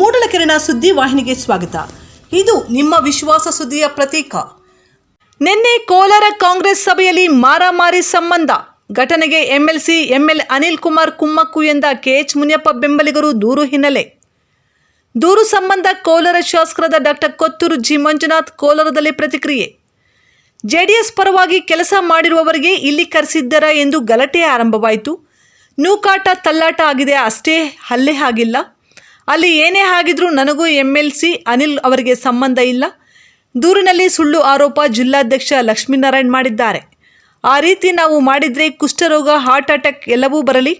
ಮೂಡಲಕೆರೆನ ಸುದ್ದಿ ವಾಹಿನಿಗೆ ಸ್ವಾಗತ. ಇದು ನಿಮ್ಮ ವಿಶ್ವಾಸ ಸುದ್ದಿಯ ಪ್ರತೀಕ. ನಿನ್ನೆ ಕೋಲಾರ ಕಾಂಗ್ರೆಸ್ ಸಭೆಯಲ್ಲಿ ಮಾರಾಮಾರಿ ಸಂಬಂಧ. ಘಟನೆಗೆ ಎಂಎಲ್ಸಿ ಎಂಎಲ್ ಅನಿಲ್ ಕುಮಾರ್ ಕುಮ್ಮಕ್ಕು ಎಂದ ಕೆಎಚ್ ಮುನಿಯಪ್ಪ ಬೆಂಬಲಿಗರು ದೂರು ಹಿನ್ನೆಲೆ. ದೂರು ಸಂಬಂಧ ಕೋಲಾರ ಶಾಸಕರಾದ ಡಾಕ್ಟರ್ ಕೊತ್ತೂರು ಜಿ. ಮಂಜುನಾಥ್ ಕೋಲಾರದಲ್ಲಿ ಪ್ರತಿಕ್ರಿಯೆ. ಜೆಡಿಎಸ್ ಪರವಾಗಿ ಕೆಲಸ ಮಾಡಿರುವವರಿಗೆ ಇಲ್ಲಿ ಕರೆಸಿದ್ದರ ಎಂದು ಗಲಾಟೆ ಆರಂಭವಾಯಿತು. ನೂಕಾಟ ತಲ್ಲಾಟ ಆಗಿದೆ ಅಷ್ಟೇ, ಹಲ್ಲೆ ಆಗಿಲ್ಲ. ಅಲ್ಲಿ ಏನೇ ಆಗಿದ್ರೂ ನನಗೂ ಎಂ ಎಲ್ ಸಿ ಅನಿಲ್ ಅವರಿಗೆ ಸಂಬಂಧ ಇಲ್ಲ. ದೂರಿನಲ್ಲಿ ಸುಳ್ಳು ಆರೋಪ ಜಿಲ್ಲಾಧ್ಯಕ್ಷ ಲಕ್ಷ್ಮೀನಾರಾಯಣ್ ಮಾಡಿದ್ದಾರೆ. ಆ ರೀತಿ ನಾವು ಮಾಡಿದರೆ ಕುಷ್ಠರೋಗ, ಹಾರ್ಟ್ ಅಟ್ಯಾಕ್ ಎಲ್ಲವೂ ಬರಲಿ,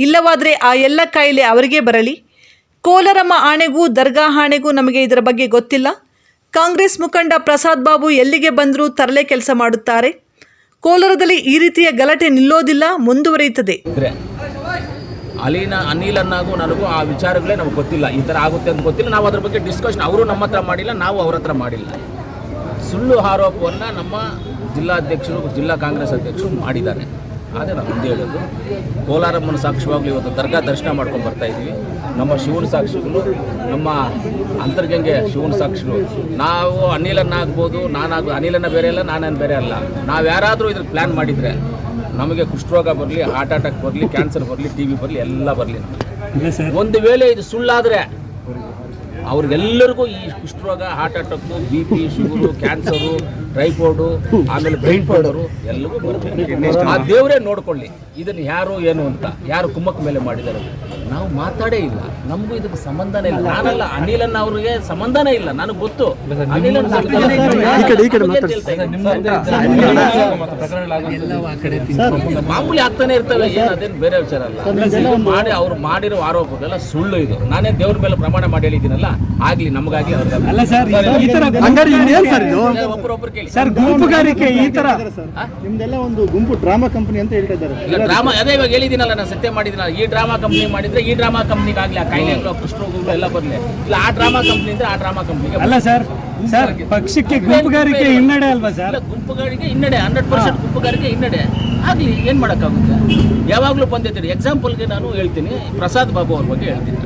ಇಲ್ಲವಾದರೆ ಆ ಎಲ್ಲ ಕಾಯಿಲೆ ಅವರಿಗೆ ಬರಲಿ. ಕೋಲಾರಮ್ಮ ಆಣೆಗೂ, ದರ್ಗಾ ಆಣೆಗೂ ನಮಗೆ ಇದರ ಬಗ್ಗೆ ಗೊತ್ತಿಲ್ಲ. ಕಾಂಗ್ರೆಸ್ ಮುಖಂಡ ಪ್ರಸಾದ್ ಬಾಬು ಎಲ್ಲಿಗೆ ಬಂದರೂ ತರಲೆ ಕೆಲಸ ಮಾಡುತ್ತಾರೆ. ಕೋಲಾರದಲ್ಲಿ ಈ ರೀತಿಯ ಗಲಾಟೆ ನಿಲ್ಲೋದಿಲ್ಲ, ಮುಂದುವರಿಯುತ್ತದೆ. ಅಲಿನ ಅನಿಲನ್ನಾಗೂ ನನಗೂ ಆ ವಿಚಾರಗಳೇ ನಮಗೆ ಗೊತ್ತಿಲ್ಲ. ಈ ಥರ ಆಗುತ್ತೆ ಅಂತ ಗೊತ್ತಿಲ್ಲ. ನಾವು ಅದ್ರ ಬಗ್ಗೆ ಡಿಸ್ಕಷನ್ ಅವರು ನಮ್ಮ ಹತ್ರ ಮಾಡಿಲ್ಲ, ನಾವು ಅವ್ರ ಹತ್ರ ಮಾಡಿಲ್ಲ. ಸುಳ್ಳು ಆರೋಪವನ್ನು ನಮ್ಮ ಜಿಲ್ಲಾಧ್ಯಕ್ಷರು, ಜಿಲ್ಲಾ ಕಾಂಗ್ರೆಸ್ ಅಧ್ಯಕ್ಷರು ಮಾಡಿದ್ದಾರೆ. ಅದೇ ನಾನು ಮುಂದೆ ಹೇಳೋದು ಕೋಲಾರಮ್ಮನ ಸಾಕ್ಷಿವಾಗಲಿ ಇವತ್ತು ದರ್ಗಾ ದರ್ಶನ ಮಾಡ್ಕೊಂಡು ಬರ್ತಾ ಇದ್ದೀವಿ. ನಮ್ಮ ಶಿವನ ಸಾಕ್ಷಿಗಳು ನಮ್ಮ ಅಂತರ್ಗಂಗೆ ಶಿವನ ಸಾಕ್ಷಿಗಳು. ನಾವು ಅನಿಲನ್ನಾಗ್ಬೋದು ನಾನಾಗ ಅನಿಲನ್ನ ಬೇರೆ ಅಲ್ಲ ನಾನೇನು ಬೇರೆ ಅಲ್ಲ. ನಾವು ಯಾರಾದರೂ ಇದ್ರ ಪ್ಲ್ಯಾನ್ ಮಾಡಿದರೆ ನಮಗೆ ಕುಷ್ಠರೋಗ ಬರಲಿ ಹಾರ್ಟ್ ಅಟ್ಯಾಕ್ ಬರಲಿ ಕ್ಯಾನ್ಸರ್ ಬರಲಿ ಟಿ ವಿ ಬರಲಿ ಎಲ್ಲ ಬರಲಿ. ಒಂದು ವೇಳೆ ಇದು ಸುಳ್ಳಾದರೆ ಅವ್ರಿಗೆಲ್ಲರಿಗೂ ಈ ಕುಷ್ಠರೋಗ heart attack B P sugar cancer typhoid ಆಮೇಲೆ ಬ್ರೈನ್ ಪೌಡರು ಎಲ್ಲವೂ ಬರುತ್ತೆ. ಆ ದೇವರೇ ನೋಡ್ಕೊಳ್ಳಿ. ಇದನ್ನು ಯಾರು ಏನು ಅಂತ ಯಾರು ಕುಮ್ಮಕ್ ಮೇಲೆ ಮಾಡಿದ್ದಾರೆ ನಾವು ಮಾತಾಡೇ ಇಲ್ಲ. ನಮಗೂ ಇದಕ್ಕೆ ಸಂಬಂಧನೇ ಇಲ್ಲ. ನಾನಲ್ಲ ಅನಿಲನ್ನ ಅವ್ರಿಗೆ ಸಂಬಂಧನೇ ಇಲ್ಲ. ನನಗೆ ಗೊತ್ತು. ಅನಿಲನ್ ಮಾಮೂಲಿ ಆಗ್ತಾನೆ ಇರ್ತವೆ ಏನು ಅದೇನು ಬೇರೆ ವಿಚಾರ ಅಲ್ಲ. ಮಾಡಿ ಅವ್ರು ಮಾಡಿರೋ ಆರೋಪಗಳೆಲ್ಲ ಸುಳ್ಳು ಇದು. ನಾನೇ ದೇವ್ರ ಮೇಲೆ ಪ್ರಮಾಣ ಮಾಡಿ ಹೇಳಿದ್ದೀನಲ್ಲ ಆಗ್ಲಿ ನಮಗಾಗಿ ಅವ್ರಿಗೆ ಒಬ್ರೊಬ್ರು ಕೇಳಿ ಸರ್ ಗುಂಪುಗಾರಿಕೆ ಈ ತರ ನಿಮ್ದೆಲ್ಲ ಒಂದು ಗುಂಪು ಡ್ರಾಮಾ ಕಂಪನಿ ಅಂತ ಹೇಳ್ತಾ ಇದ್ದಾರೆ ಡ್ರಾಮಾ ಅದೇ ಇವಾಗ ಹೇಳಿದಿನಲ್ಲ ನಾನು ಸತ್ಯ ಮಾಡಿದ್ದೀನಲ್ಲ ಈ ಡ್ರಾಮಾ ಕಂಪ್ನಿ ಮಾಡಿದ್ರೆ ಈ ಡ್ರಾಮಾ ಕಂಪನಿಗಾಗ್ಲಿ ಆ ಕಾಯಿಲೆ ಕೃಷ್ಣ ಎಲ್ಲ ಬರಲಿ. ಇಲ್ಲ ಆ ಡ್ರಾಮಾ ಕಂಪ್ನಿ ಅಂದ್ರೆ ಆ ಡ್ರಾಮಾ ಕಂಪ್ನಿಗೆ ಅಲ್ಲ ಸರ್ ಸರ್ ಪಕ್ಷಕ್ಕೆ ಗುಂಪುಗಾರಿಕೆ ಹಿನ್ನಡೆ ಅಲ್ವಾ ಸರ್? ಇಲ್ಲ ಗುಂಪುಗಾರಿಕೆ ಹಿನ್ನಡೆ ಹಂಡ್ರೆಡ್ ಪರ್ಸೆಂಟ್ ಗುಂಪುಗಾರಿಕೆ ಹಿನ್ನಡೆ. ಆಗಲಿ ಏನು ಮಾಡೋಕ್ಕಾಗುತ್ತೆ? ಯಾವಾಗಲೂ ಬಂದಿದ್ದೀರಿ. ಎಕ್ಸಾಂಪಲ್ಗೆ ನಾನು ಹೇಳ್ತೀನಿ. ಪ್ರಸಾದ್ ಬಾಬು ಅವ್ರ ಬಗ್ಗೆ ಹೇಳ್ತೀನಿ.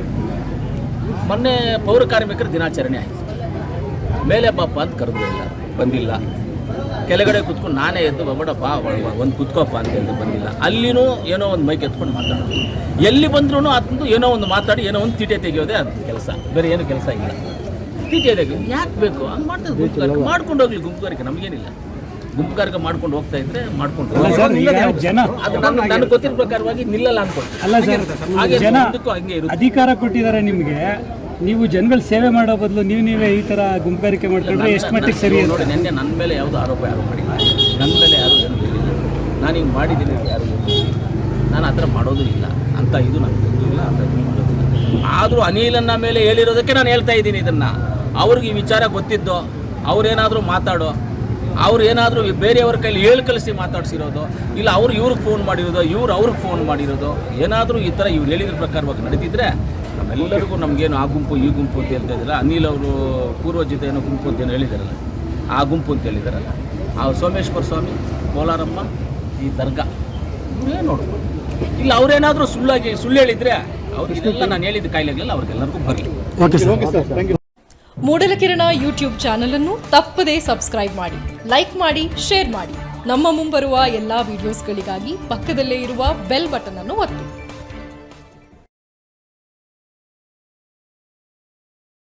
ಮೊನ್ನೆ ಪೌರ ಕಾರ್ಮಿಕರ ದಿನಾಚರಣೆ ಆಯಿತು. ಮೇಲೆ ಪಾಪ ಅಂತ ಕರೆದ್ರು ಇಲ್ಲ ಬಂದಿಲ್ಲ. ಕೆಳಗಡೆ ಕುತ್ಕೊಂಡು ನಾನೇ ಎದ್ದು ಬಬ್ಬಡಪ್ಪ ಒಂದು ಕುತ್ಕೋಪ್ಪ ಅಂತ ಹೇಳಿ ಬಂದಿಲ್ಲ. ಅಲ್ಲಿನೂ ಏನೋ ಒಂದು ಮೈಕ್ ಎತ್ಕೊಂಡು ಮಾತಾಡೋದು ಎಲ್ಲಿ ಬಂದ್ರೂ ಅದೊಂದು ಏನೋ ಒಂದು ಮಾತಾಡಿ ಏನೋ ಒಂದು ತೀಟೆ ತೆಗೆಯೋದೇ ಅದು ಕೆಲಸ. ಬೇರೆ ಏನು ಕೆಲಸ ಇಲ್ಲ. ತೀಟೆ ತೆಗೆ ಯಾಕೆ ಬೇಕು? ಹಂಗೆ ಮಾಡ್ತದೆ ಗುಂಪುಗಾರಿಕೆ ಮಾಡ್ಕೊಂಡು ಹೋಗ್ಲಿ ಗುಂಪುಗಾರಿಕೆ ನಮಗೇನಿಲ್ಲ. ಗುಂಪುಗಾರಿಕೆ ಮಾಡ್ಕೊಂಡು ಹೋಗ್ತಾ ಇದ್ರೆ ಮಾಡ್ಕೊಂಡು ಅದು ನನ್ನ ನನಗೆ ಗೊತ್ತಿರೋ ಪ್ರಕಾರವಾಗಿ ನಿಲ್ಲಲ್ಲ ಅನ್ಕೊಂಡು. ಅಲ್ಲ ಸರ್ ಹಾಗೆ ಅಧಿಕಾರ ಕೊಟ್ಟಿದ್ದಾರೆ ನಿಮ್ಗೆ. ನೀವು ಜನಗಳ ಸೇವೆ ಮಾಡೋ ಬದಲು ನೀವು ನೀವೇ ಈ ಥರ ಗುಂಪುಗಾರಿಕೆ ಮಾಡ್ಕೊಂಡ್ರೆ ಎಷ್ಟು ಮಟ್ಟಿಗೆ ಸರಿ ನೋಡಿ ನಿನ್ನೆ ನನ್ನ ಮೇಲೆ ಯಾವುದು ಆರೋಪ ಯಾರು ಮಾಡಿಲ್ಲ ನನ್ನ ಮೇಲೆ ಯಾರು ಏನು ನಾನು ಹಿಂಗೆ ಮಾಡಿದ್ದೀನಿ ಯಾರು ನಾನು ಆ ಥರ ಮಾಡೋದು ಇಲ್ಲ ಅಂತ ಇದು ನನಗೆ ಗೊತ್ತಿಲ್ಲ ಅಂತ ಇದು ಮಾಡೋದಿಲ್ಲ ಆದರೂ ಅನಿಲನ್ನ ಮೇಲೆ ಹೇಳಿರೋದಕ್ಕೆ ನಾನು ಹೇಳ್ತಾ ಇದ್ದೀನಿ ಇದನ್ನು. ಅವ್ರಿಗೆ ಈ ವಿಚಾರ ಗೊತ್ತಿದ್ದೋ ಅವ್ರೇನಾದರೂ ಮಾತಾಡೋ ಅವ್ರು ಏನಾದರೂ ಬೇರೆಯವ್ರ ಕೈಲಿ ಹೇಳಿ ಕಲಿಸಿ ಮಾತಾಡ್ಸಿರೋದು ಇಲ್ಲ ಅವ್ರು ಇವ್ರಿಗೆ ಫೋನ್ ಮಾಡಿರೋದು ಇವ್ರು ಅವ್ರಿಗೆ ಫೋನ್ ಮಾಡಿರೋದು ಏನಾದರೂ ಈ ಥರ ಇವ್ರು ಹೇಳಿದ್ರ ಪ್ರಕಾರವಾಗಿ ನಡೆದಿದ್ರೆ ನಮ್ಮೆಲ್ಲರಿಗೂ ನಮಗೇನು ಆ ಗುಂಪು ಈ ಗುಂಪು ಅಂತ ಹೇಳ್ತಾ ಇದ್ದಿಲ್ಲ. ಅನಿಲ್ ಅವರು ಪೂರ್ವಜಿತ ಏನೋ ಗುಂಪು ಅಂತ ಏನು ಹೇಳಿದಾರಲ್ಲ. ಆ ಗುಂಪು ಅಂತ ಹೇಳಿದಾರಲ್ಲ. ಆ ಸೋಮೇಶ್ವರ ಸ್ವಾಮಿ ಕೋಲಾರಮ್ಮ ಈ ದರ್ಗಾ ಇವರೇ ನೋಡ್ಬೋದು. ಇಲ್ಲ ಅವರೇನಾದರೂ ಸುಳ್ಳಾಗಿ ಸುಳ್ಳು ಹೇಳಿದ್ರೆ ಅವ್ರಿಗೆಲ್ಲ ನಾನು ಹೇಳಿದ ಕಾಯಿಲೆಗಳೆಲ್ಲ ಅವ್ರಿಗೆಲ್ಲರಿಗೂ ಬರಲಿ. Okay sir thank you Moodalakirana YouTube channel ಅನ್ನು ತಪ್ಪದೇ ಸಬ್ಸ್ಕ್ರೈಬ್ ಮಾಡಿ. ಲೈಕ್ ಮಾಡಿ ಶೇರ್ ಮಾಡಿ. ನಮ್ಮ ಮುಂಬರುವ ಎಲ್ಲಾ ವಿಡಿಯೋಸ್ಗಳಿಗಾಗಿ ಪಕ್ಕದಲ್ಲೇ ಇರುವ ಬೆಲ್ ಬಟನ್ ಅನ್ನು ಒತ್ತಿ.